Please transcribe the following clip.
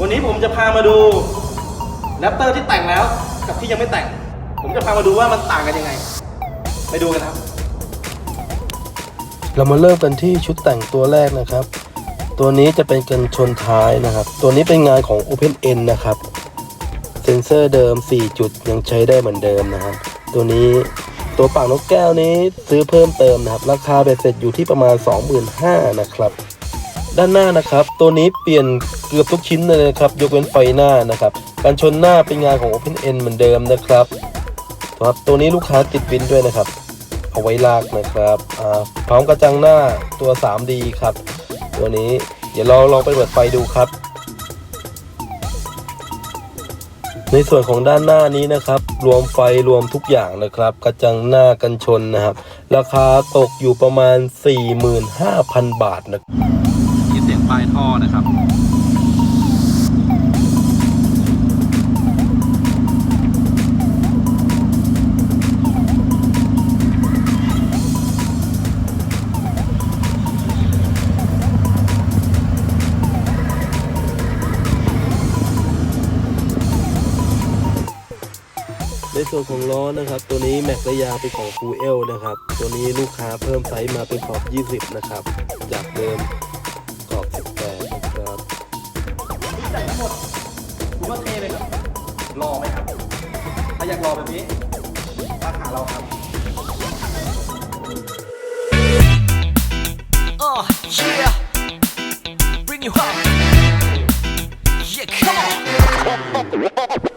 วันนี้ผมจะพามาดูแรปเตอร์ที่แต่งแล้ว กับที่ยังไม่แต่ง ผมจะพามาดูว่ามันต่างกันยังไง ไปดูกันครับ เรามาเริ่มกันที่ชุดแต่งตัวแรกนะครับ ตัวนี้จะเป็นกันชนท้ายนะครับ ตัวนี้เป็นงานของ Open N นะครับ เซนเซอร์เดิม 4 จุดยังใช้ได้เหมือนเดิมนะครับตัวนี้ตัวปากนกแก้วนี้ซื้อเพิ่มเติมนะครับ ราคาเบ็ดเสร็จอยู่ที่ประมาณ 25,000นะครับ ด้านหน้านะครับ ตัวนี้เปลี่ยนเกือบทุกชิ้นเลยนะครับ ยกเว้นไฟหน้านะครับ การชนหน้าเป็นงานของ Open N เหมือนเดิมนะครับครับตัวนี้ลูกค้าติดวินด้วยนะครับ เอาไว้ลากนะครับพร้อมกระจังหน้าตัว 3D ครับ ตัวนี้เดี๋ยวเราลองไปเปิดไฟดูครับ ในส่วนของด้านหน้านี้นะครับ รวมไฟรวมทุกอย่างนะครับ กระจังหน้ากันชนนะครับ ราคาตกอยู่ประมาณ 45,000 บาทนะมีเสียง ปลายท่อนะครับในส่วนของล้อนะครับ ตัวนี้แม็กระยาเป็นของฟูเอลนะครับ ตัวนี้ลูกค้าเพิ่มไซส์มาเป็นขอบ 20 นะครับ จากเดิม ขอบ18นะครับแต่งทั้งหมดคุณว่าเท่ไหมครับรอไหมครับ ถ้าอยากรอแบบนี้มาหาเราครับ Uh, yeah. Bring you up. Yeah, come on.